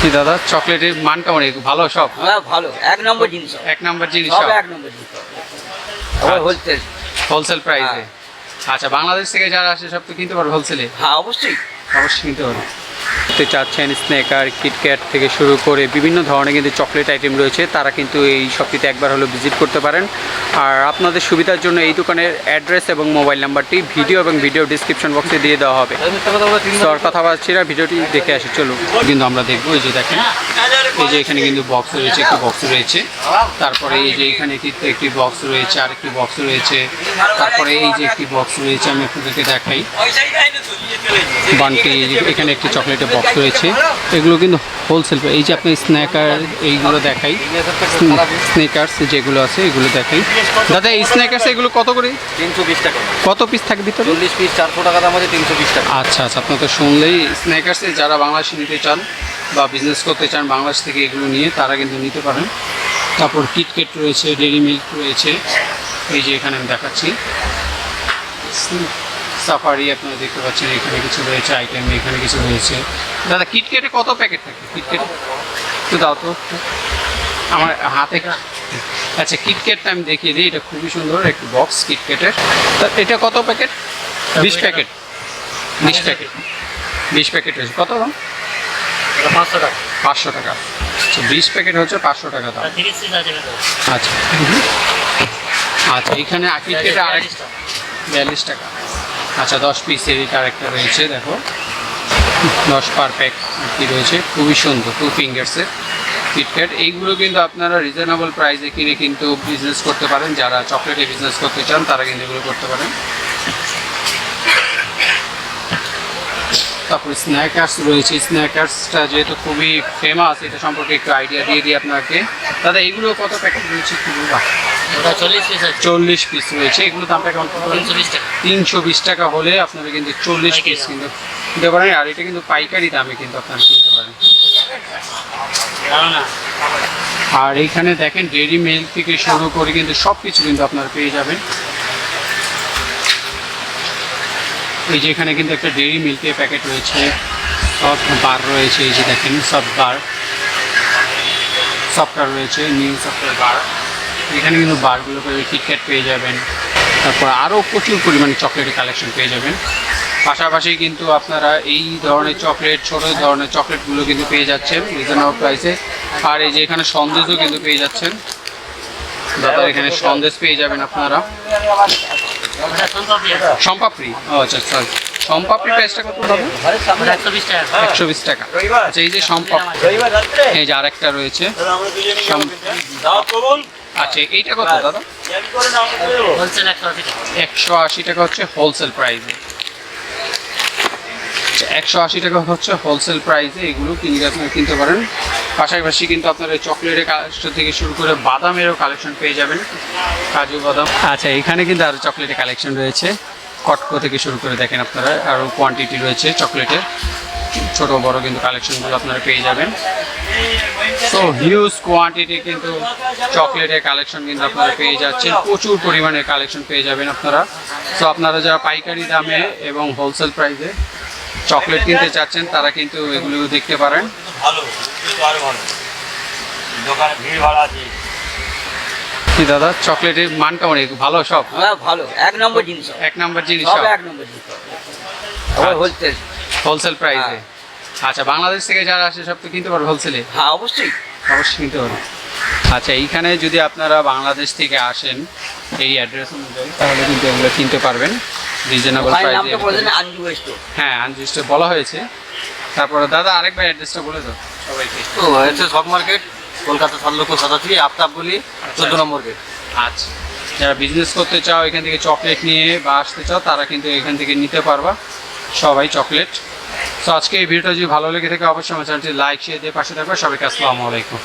কি দাদা চকলেটের মান কেমন? ভালো সব? হ্যাঁ ভালো। এক নম্বর জিনিস এক নম্বর জিনিস সব এক নম্বর জিনিস হোলসেল হোলসেল প্রাইসে আচ্ছা বাংলাদেশ থেকে যারা আসে সব তো কিনতে পারবে হোলসেলে হ্যাঁ অবশ্যই। অবশ্যই কিনতে পারবে। তো চাচ্ছেন স্ন্যাকার কিটক্যাট থেকে শুরু করে বিভিন্ন ধরনের কিন্তু চকলেট আইটেম রয়েছে। তারা কিন্তু এই শপটিতে একবার হলো ভিজিট করতে পারেন। আর আপনাদের সুবিধার জন্য এই দোকানের অ্যাড্রেস এবং মোবাইল নাম্বারটি ভিডিও এবং ভিডিও ডিসক্রিপশন বক্সে দিয়ে দেওয়া হবে। আর কথা বলছি না ভিডিওটি দেখে আসি, চলুন। কিন্তু আমরা দেখব, এই যে দেখেন, এই যে এখানে কিন্তু বক্স রয়েছে, একটি বক্স রয়েছে। তারপরে এই যে এখানে কিন্তু একটি বক্স রয়েছে আর একটি বক্স রয়েছে। তারপরে এই যে একটি বক্স রয়েছে, আমি আপনাদেরকে দেখাই। বানটি এখানে একটি চকলেটের বক্স রয়েছে। এগুলো কিন্তু হোলসেল এই যে আপনি স্ন্যাকার এইগুলো দেখাই। স্নেকার্স যেগুলো আছে এগুলো দেখাই। দাদা এই স্ন্যাকার্স এগুলো কত করে? তিনশো বিশ টাকা। কত পিস থাকে ভিতরে? চল্লিশ পিস চারশো টাকা দাম আছে তিনশো বিশ টাকা। আচ্ছা আচ্ছা আপনার তো শুনলেই স্ন্যাকার্সে যারা বাংলাদেশে নিতে চান বা বিজনেস করতে চান বাংলাদেশ থেকে এগুলো নিয়ে তারা কিন্তু নিতে পারেন। তারপর কিটকেট রয়েছে ডেরি মিল্ক রয়েছে। এই যে এখানে আমি দেখাচ্ছি। সাফারি আপনারা দেখতে পাচ্ছেন এখানে কিছু রয়েছে আইটেম এখানে কিছু রয়েছে। দাদা কিটকেটে কত প্যাকেট থাকে? কিটকেট একটু দাও তো। আমার হাতে আচ্ছা কিটকেটটা আমি দেখিয়ে দিই এটা খুবই সুন্দর একটি বক্স কিটকেটের তা এটা কত প্যাকেট বিশ প্যাকেট বিশ প্যাকেট বিশ প্যাকেট হয়েছে কত দাম? পাঁচশো টাকা। পাঁচশো টাকা। আচ্ছা বিশ প্যাকেট হচ্ছে পাঁচশো টাকা দাম। আচ্ছা আচ্ছা এখানে কিটকেটে আরেক বিয়াল্লিশ টাকা। আচ্ছা দশ পিসের এটা আরেকটা রয়েছে, দেখো। দশ পারফেক্ট কি রয়েছে, খুবই সুন্দর টু ফিঙ্গার্সের কিটক্যাট এইগুলো কিন্তু আপনারা রিজনেবল প্রাইসে কিনে কিন্তু বিজনেস করতে পারেন। যারা চকলেটে বিজনেস করতে চান, তারা কিন্তু এগুলো করতে পারেন। তারপর স্ন্যাকার্স রয়েছে। স্ন্যাকার্সটা যেহেতু খুবই ফেমাস এটা সম্পর্কে একটু আইডিয়া দিয়ে দিই আপনাকে। দাদা এইগুলো কত প্যাকেট রয়েছে একটু বলবা চল্লিশ পিস রয়েছে। এগুলো দামটা কেমন? তিনশো বিশ টাকা। হলে আপনারা কিন্তু চল্লিশ পিস কিন্তু কিনতে পারেন। আর এটা কিন্তু পাইকারি দামে কিন্তু আপনারা কিনতে পারেন। আর এইখানে দেখেন ডেরি মিল্ক থেকে শুরু করে কিন্তু সব কিছু কিন্তু আপনারা পেয়ে যাবেন। এই যে এখানে কিন্তু একটা ডেরি মিল্কের প্যাকেট রয়েছে। সব বার রয়েছে, এই যে দেখেন, সব বার সফটওয়্যার রয়েছে নিউ সফটওয়্যার বার এখানে কিন্তু বারগুলো পেয়ে কিটক্যাট পেয়ে যাবেন। তারপর আরও প্রচুর পরিমাণে চকলেটের কালেকশন পেয়ে যাবেন। পাশাপাশি কিন্তু আপনারা এই ধরনের চকলেট ছোট ধরনের চকলেটগুলো কিন্তু পেয়ে যাচ্ছেন রিজনেবল প্রাইসে আর এই যে এখানে সন্দেশও কিন্তু পেয়ে যাচ্ছেন। দাদা, এখানে সন্দেশ পেয়ে যাবেন আপনারা। সম্পাপড়ি? আচ্ছা সরি সম্পাপড়ি প্রাইসটা কত দাম একশো বিশ টাকা। আচ্ছা এই যে সম্পাপ এই যে আরেকটা রয়েছে। আচ্ছা এইটা কত দাদা? একশো আশি টাকা। হচ্ছে হোলসেল প্রাইসে একশো আশি টাকা হচ্ছে হোলসেল প্রাইসে এগুলো কিনলে আপনারা কিনতে পারেন। পাশাপাশি কিন্তু আপনারা চকলেটের কালেকশন থেকে শুরু করে বাদামেরও কালেকশন পেয়ে যাবেন, কাজু বাদাম। আচ্ছা এখানে কিন্তু আরও চকলেটের কালেকশন রয়েছে। কটকো থেকে শুরু করে দেখেন আপনারা আরও কোয়ান্টিটি রয়েছে চকলেটের ছোট, বড় কিন্তু কালেকশনগুলো আপনারা পেয়ে যাবেন। সো হিউজ কোয়ান্টিটি কিন্তু চকলেটের কালেকশন কিন্তু আপনারা পেয়ে যাচ্ছেন। প্রচুর পরিমাণে কালেকশন পেয়ে যাবেন আপনারা। সো আপনারা যারা পাইকারি দামে এবং হোলসেল প্রাইসে চকলেট কিনতে চাচ্ছেন তারা কিন্তু এগুলো দেখতে পারেন। ভালো তো আরও ভালো। দোকানে ভিড় ভাড়া আছে। কি দাদা চকলেটের মানটা অনেক ভালো সব? হ্যাঁ ভালো। এক নম্বর জিনিস এক নাম্বার জিনিস সব সব? এক নম্বর জিনিস হোলসেল হোলসেল প্রাইসে আচ্ছা বাংলাদেশ থেকে যারা আসে সব তো কিনতে পারবে হোলসেলে হ্যাঁ অবশ্যই। অবশ্যই কিনতে পারবে। আচ্ছা এইখানে যদি আপনারা বাংলাদেশ থেকে আসেন এই অ্যাড্রেস অনুযায়ী তাহলে কিন্তু এগুলো কিনতে পারবেন। রিজনেবল প্রাইসে দেন আঞ্জু স্টোর হ্যাঁ বলা হয়েছে। তারপরে দাদা আরেকবার অ্যাড্রেসটা বলে দাও সবাইকে। তো হচ্ছে শপ মার্কেট কলকাতা সাত লক্ষ সাতাশি আফতাব বলি চোদ্দ নম্বর গেট আচ্ছা। যারা বিজনেস করতে চাও এখান থেকে চকলেট নিয়ে বা আসতে চাও তারা কিন্তু এখান থেকে নিতে পারবা। সবাই চকলেট তো আজকে এই ভিডিওটা যদি ভালো লেগে থাকে অবশ্যই আমার চ্যানেলটি লাইক শেয়ার দিয়ে পাশে থাকবে। সবাইকে আসসালামু আলাইকুম।